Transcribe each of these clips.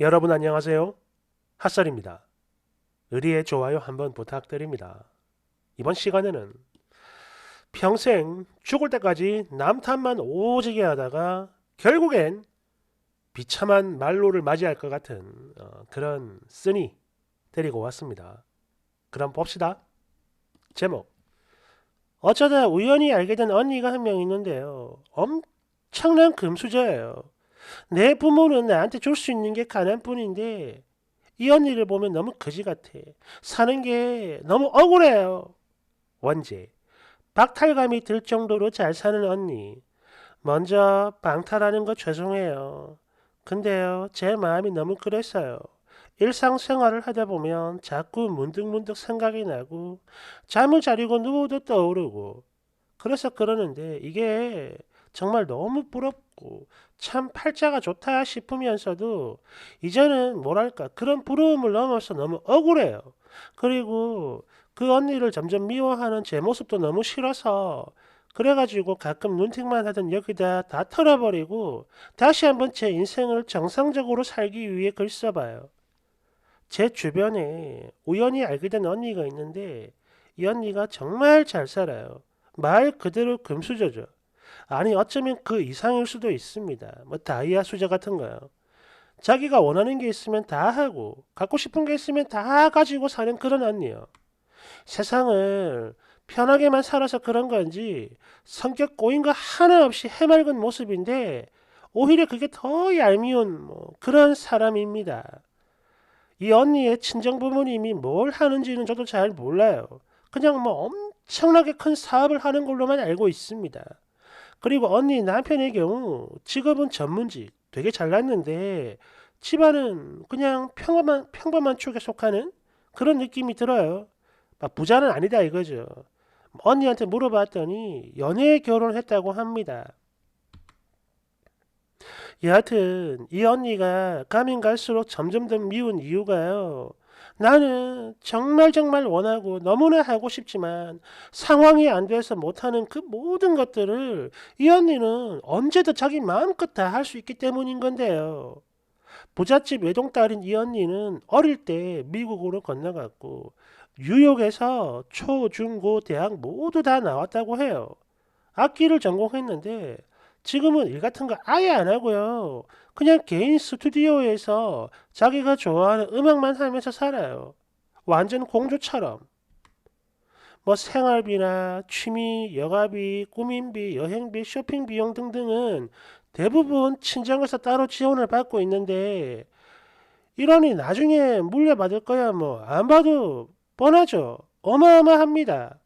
여러분 안녕하세요. 핫설입니다. 의리의 좋아요 한번 부탁드립니다. 이번 시간에는 평생 죽을 때까지 남탓만 오지게 하다가 결국엔 비참한 말로를 맞이할 것 같은 어, 그런 쓰니 데리고 왔습니다. 그럼 봅시다. 제목 어쩌다 우연히 알게 된 언니가 한 명 있는데요. 엄청난 금수저예요. 내 부모는 나한테 줄 수 있는 게 가난뿐인데 이 언니를 보면 너무 거지 같아. 사는 게 너무 억울해요. 원제 박탈감이 들 정도로 잘 사는 언니. 먼저 방탈하는 거 죄송해요. 근데요, 제 마음이 너무 그랬어요. 일상생활을 하다 보면 자꾸 문득문득 생각이 나고 잠을 자려고 누워도 떠오르고 그래서 그러는데 이게 정말 너무 부럽 고 참 팔자가 좋다 싶으면서도 이제는 뭐랄까 그런 부러움을 넘어서 너무 억울해요. 그리고 그 언니를 점점 미워하는 제 모습도 너무 싫어서 그래가지고 가끔 눈팅만 하던 여기다 다 털어버리고 다시 한번 제 인생을 정상적으로 살기 위해 글 써봐요. 제 주변에 우연히 알게 된 언니가 있는데 이 언니가 정말 잘 살아요. 말 그대로 금수저죠. 아니 어쩌면 그 이상일 수도 있습니다. 뭐 다이아 수저 같은 거요. 자기가 원하는 게 있으면 다 하고 갖고 싶은 게 있으면 다 가지고 사는 그런 언니요. 세상을 편하게만 살아서 그런 건지 성격 꼬인 거 하나 없이 해맑은 모습인데 오히려 그게 더 얄미운 뭐 그런 사람입니다. 이 언니의 친정 부모님이 뭘 하는지는 저도 잘 몰라요. 그냥 뭐 엄청나게 큰 사업을 하는 걸로만 알고 있습니다. 그리고 언니 남편의 경우 직업은 전문직 되게 잘났는데 집안은 그냥 평범한 평범한 쪽에 속하는 그런 느낌이 들어요. 막 부자는 아니다 이거죠. 언니한테 물어봤더니 연애 결혼했다고 합니다. 여하튼 이 언니가 가면 갈수록 점점 더 미운 이유가요. 나는 정말 정말 원하고 너무나 하고 싶지만 상황이 안 돼서 못하는 그 모든 것들을 이 언니는 언제든 자기 마음껏 다 할 수 있기 때문인 건데요. 부잣집 외동딸인 이 언니는 어릴 때 미국으로 건너갔고 뉴욕에서 초, 중, 고, 대학 모두 다 나왔다고 해요. 악기를 전공했는데 지금은 일 같은 거 아예 안 하고요. 그냥 개인 스튜디오에서 자기가 좋아하는 음악만 하면서 살아요. 완전 공주처럼. 뭐 생활비나 취미, 여가비, 꾸민비, 여행비, 쇼핑 비용 등등은 대부분 친정에서 따로 지원을 받고 있는데 이러니 나중에 물려받을 거야 뭐 안 봐도 뻔하죠. 어마어마합니다.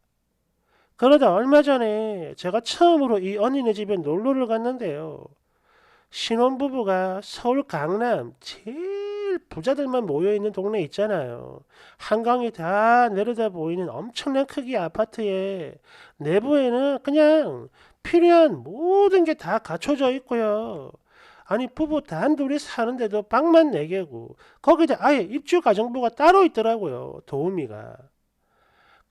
그러다 얼마 전에 제가 처음으로 이 언니네 집에 놀러를 갔는데요. 신혼부부가 서울 강남 제일 부자들만 모여있는 동네 있잖아요. 한강이 다 내려다 보이는 엄청난 크기 아파트에 내부에는 그냥 필요한 모든 게 다 갖춰져 있고요. 아니 부부 단둘이 사는데도 방만 4개고 거기다 아예 입주 가정부가 따로 있더라고요. 도우미가.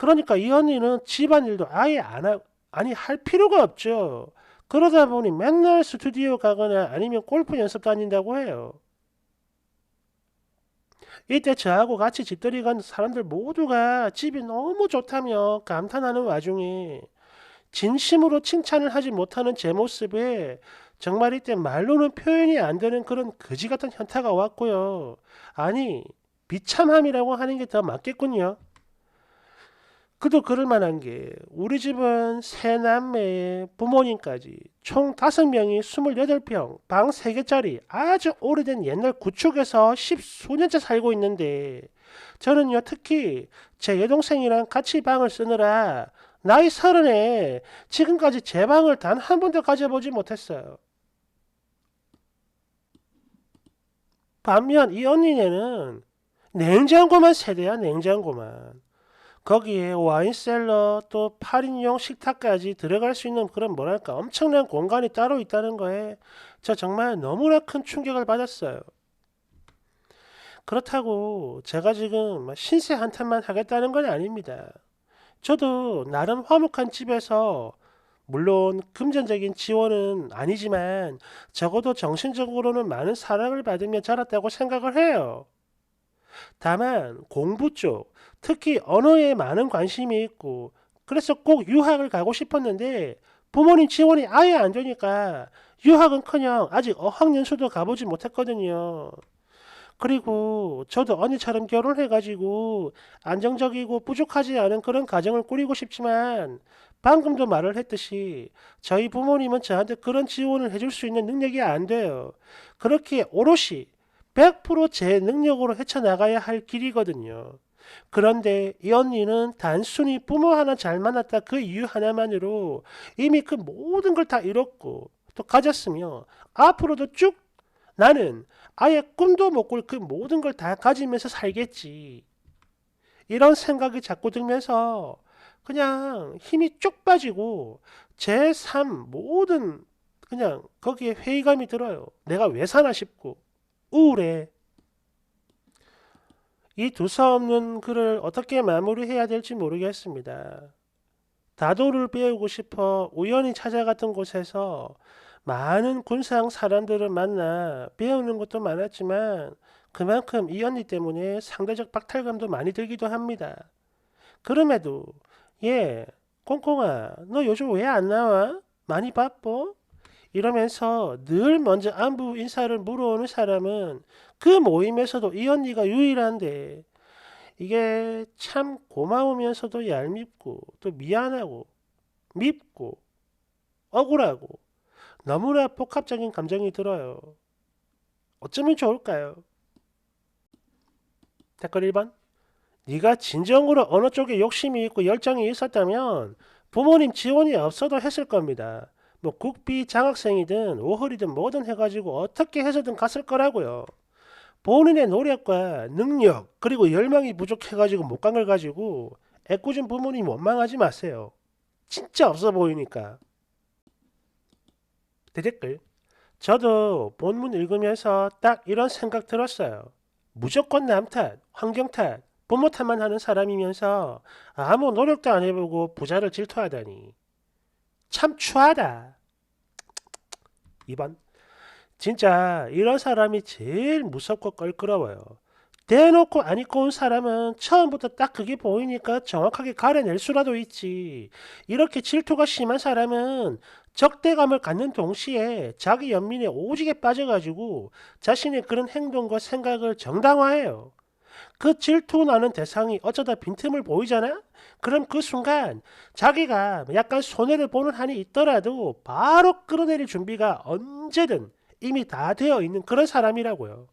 그러니까 이 언니는 집안일도 아예 안 하, 아니 할 필요가 없죠. 그러다 보니 맨날 스튜디오 가거나 아니면 골프 연습 다닌다고 해요. 이때 저하고 같이 집들이 간 사람들 모두가 집이 너무 좋다며 감탄하는 와중에 진심으로 칭찬을 하지 못하는 제 모습에 정말 이때 말로는 표현이 안 되는 그런 거지 같은 현타가 왔고요. 아니, 비참함이라고 하는 게 더 맞겠군요. 그도 그럴 만한 게 우리 집은 세 남매에 부모님까지 총 다섯 명이 28평, 방 3개짜리 아주 오래된 옛날 구축에서 십수년째 살고 있는데 저는요 특히 제 여동생이랑 같이 방을 쓰느라 나이 서른에 지금까지 제 방을 단 한 번도 가져보지 못했어요. 반면 이 언니네는 냉장고만 세대야 냉장고만. 거기에 와인셀러 또 8인용 식탁까지 들어갈 수 있는 그런 뭐랄까 엄청난 공간이 따로 있다는 거에 저 정말 너무나 큰 충격을 받았어요. 그렇다고 제가 지금 신세 한탄만 하겠다는 건 아닙니다. 저도 나름 화목한 집에서 물론 금전적인 지원은 아니지만 적어도 정신적으로는 많은 사랑을 받으며 자랐다고 생각을 해요. 다만 공부 쪽, 특히 언어에 많은 관심이 있고 그래서 꼭 유학을 가고 싶었는데 부모님 지원이 아예 안 되니까 유학은커녕 아직 어학연수도 가보지 못했거든요. 그리고 저도 언니처럼 결혼해가지고 안정적이고 부족하지 않은 그런 가정을 꾸리고 싶지만 방금도 말을 했듯이 저희 부모님은 저한테 그런 지원을 해줄 수 있는 능력이 안 돼요. 그렇게 오롯이 100%제 능력으로 헤쳐나가야 할 길이거든요. 그런데 이 언니는 단순히 부모 하나 잘 만났다 그 이유 하나만으로 이미 그 모든 걸 다 잃었고 또 가졌으며 앞으로도 쭉 나는 아예 꿈도 못 꿀 그 모든 걸 다 가지면서 살겠지. 이런 생각이 자꾸 들면서 그냥 힘이 쭉 빠지고 제 삶 모든 그냥 거기에 회의감이 들어요. 내가 왜 사나 싶고 우울해. 이 두서없는 글을 어떻게 마무리해야 될지 모르겠습니다. 다도를 배우고 싶어 우연히 찾아갔던 곳에서 많은 군상 사람들을 만나 배우는 것도 많았지만 그만큼 이 언니 때문에 상대적 박탈감도 많이 들기도 합니다. 그럼에도 예, 콩콩아, 너 요즘 왜 안 나와? 많이 바빠? 이러면서 늘 먼저 안부 인사를 물어오는 사람은 그 모임에서도 이 언니가 유일한데 이게 참 고마우면서도 얄밉고 또 미안하고 밉고 억울하고 너무나 복합적인 감정이 들어요. 어쩌면 좋을까요? 댓글 1번 네가 진정으로 어느 쪽에 욕심이 있고 열정이 있었다면 부모님 지원이 없어도 했을 겁니다. 뭐 국비 장학생이든 오홀이든 뭐든 해가지고 어떻게 해서든 갔을 거라고요. 본인의 노력과 능력 그리고 열망이 부족해가지고 못 간 걸 가지고 애꿎은 부모님 원망하지 마세요. 진짜 없어 보이니까. 대댓글. 저도 본문 읽으면서 딱 이런 생각 들었어요. 무조건 남 탓, 환경 탓, 부모 탓만 하는 사람이면서 아무 노력도 안 해보고 부자를 질투하다니. 참 추하다. 2번. 진짜 이런 사람이 제일 무섭고 껄끄러워요. 대놓고 안 입고 온 사람은 처음부터 딱 그게 보이니까 정확하게 가려낼 수라도 있지. 이렇게 질투가 심한 사람은 적대감을 갖는 동시에 자기 연민에 오지게 빠져가지고 자신의 그런 행동과 생각을 정당화해요. 그 질투 나는 대상이 어쩌다 빈틈을 보이잖아? 그럼 그 순간 자기가 약간 손해를 보는 한이 있더라도 바로 끌어내릴 준비가 언제든 이미 다 되어 있는 그런 사람이라고요.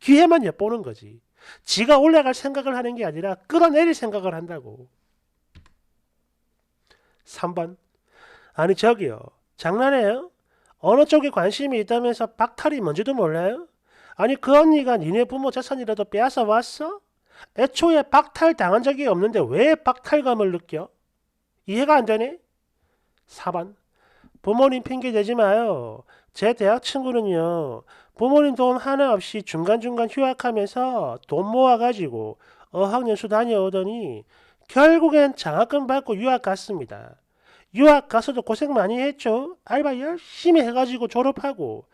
기회만 엿보는 거지. 지가 올라갈 생각을 하는 게 아니라 끌어내릴 생각을 한다고. 3번. 아니 저기요. 장난해요? 어느 쪽에 관심이 있다면서 박탈이 뭔지도 몰라요? 아니 그 언니가 니네 부모 재산이라도 빼앗아 왔어? 애초에 박탈 당한 적이 없는데 왜 박탈감을 느껴? 이해가 안 되네? 4번. 부모님 핑계 대지 마요. 제 대학 친구는요. 부모님 도움 하나 없이 중간중간 휴학하면서 돈 모아가지고 어학연수 다녀오더니 결국엔 장학금 받고 유학 갔습니다. 유학 가서도 고생 많이 했죠. 알바 열심히 해가지고 졸업하고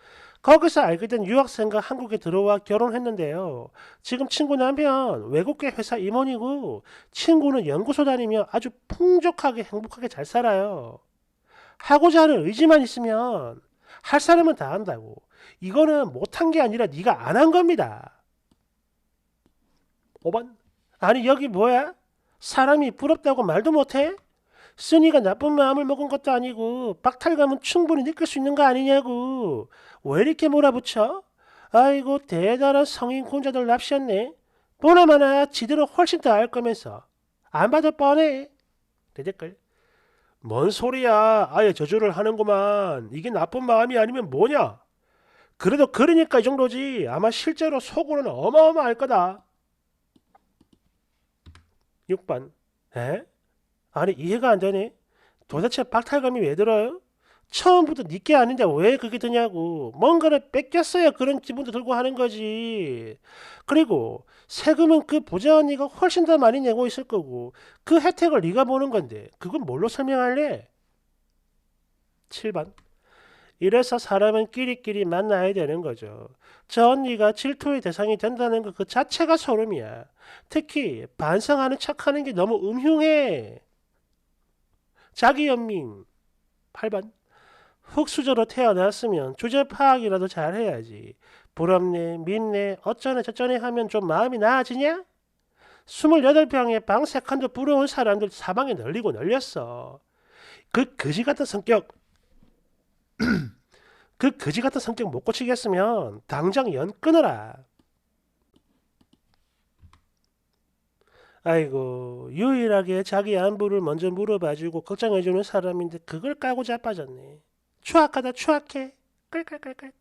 거기서 알게 된 유학생과 한국에 들어와 결혼했는데요. 지금 친구 남편 외국계 회사 임원이고 친구는 연구소 다니며 아주 풍족하게 행복하게 잘 살아요. 하고자 하는 의지만 있으면 할 사람은 다 한다고. 이거는 못한 게 아니라 네가 안 한 겁니다. 5번. 아니 여기 뭐야? 사람이 부럽다고 말도 못해? 쓰니가 나쁜 마음을 먹은 것도 아니고 박탈감은 충분히 느낄 수 있는 거 아니냐고. 왜 이렇게 몰아붙여? 아이고 대단한 성인 군자들 납시였네. 보나마나 지들은 훨씬 더 알 거면서 안 봐도 뻔해. 대댓글. 뭔 소리야. 아예 저주를 하는구만. 이게 나쁜 마음이 아니면 뭐냐? 그래도 그러니까 이 정도지. 아마 실제로 속으로는 어마어마할 거다. 6번. 에? 아니 이해가 안 되네. 도대체 박탈감이 왜 들어요? 처음부터 니게 아닌데 왜 그게 드냐고. 뭔가를 뺏겼어야 그런 기분도 들고 하는 거지. 그리고 세금은 그 부자 언니가 훨씬 더 많이 내고 있을 거고 그 혜택을 네가 보는 건데 그건 뭘로 설명할래? 7번. 이래서 사람은 끼리끼리 만나야 되는 거죠. 저 언니가 질투의 대상이 된다는 것 그 자체가 소름이야. 특히 반성하는 척하는 게 너무 음흉해. 자기 연민 8번. 흙수저로 태어났으면 주제 파악이라도 잘 해야지. 부럽네, 밉네, 어쩌네 저쩌네 하면 좀 마음이 나아지냐? 28병에 방 세컨드 부러운 사람들 사방에 널리고 널렸어. 그 거지 같은 성격 그 거지 같은 성격 못 고치겠으면 당장 연 끊어라. 아이고 유일하게 자기 안부를 먼저 물어봐주고 걱정해주는 사람인데 그걸 까고 자빠졌네. 추악하다 추악해. 끌끌끌끌.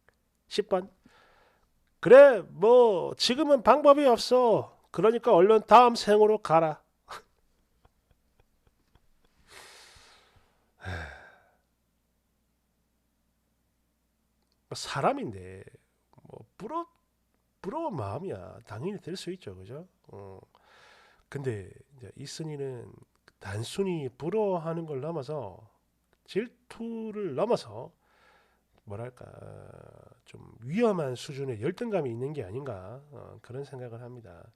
10번. 그래 뭐 지금은 방법이 없어. 그러니까 얼른 다음 생으로 가라. 사람인데 뭐 부러 부러운 마음이야 당연히 들 수 있죠 그죠 어. 근데 이제 이순이는 단순히 부러워하는 걸 넘어서 질투를 넘어서 뭐랄까 좀 위험한 수준의 열등감이 있는 게 아닌가 어, 그런 생각을 합니다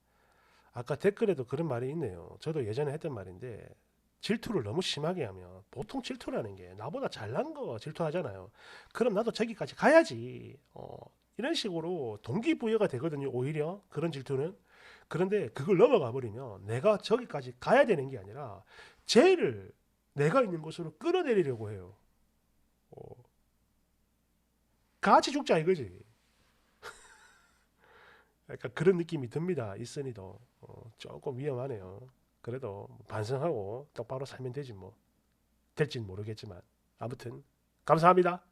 아까 댓글에도 그런 말이 있네요 저도 예전에 했던 말인데 질투를 너무 심하게 하면 보통 질투라는 게 나보다 잘난 거 질투하잖아요. 그럼 나도 저기까지 가야지. 어, 이런 식으로 동기부여가 되거든요. 오히려 그런 질투는. 그런데 그걸 넘어가 버리면 내가 저기까지 가야 되는 게 아니라 쟤를 내가 있는 곳으로 끌어내리려고 해요. 어, 같이 죽자 이거지. 약간 그런 느낌이 듭니다. 이선이도 어, 조금 위험하네요. 그래도 반성하고 똑바로 살면 되지 뭐. 될진 모르겠지만 아무튼 감사합니다.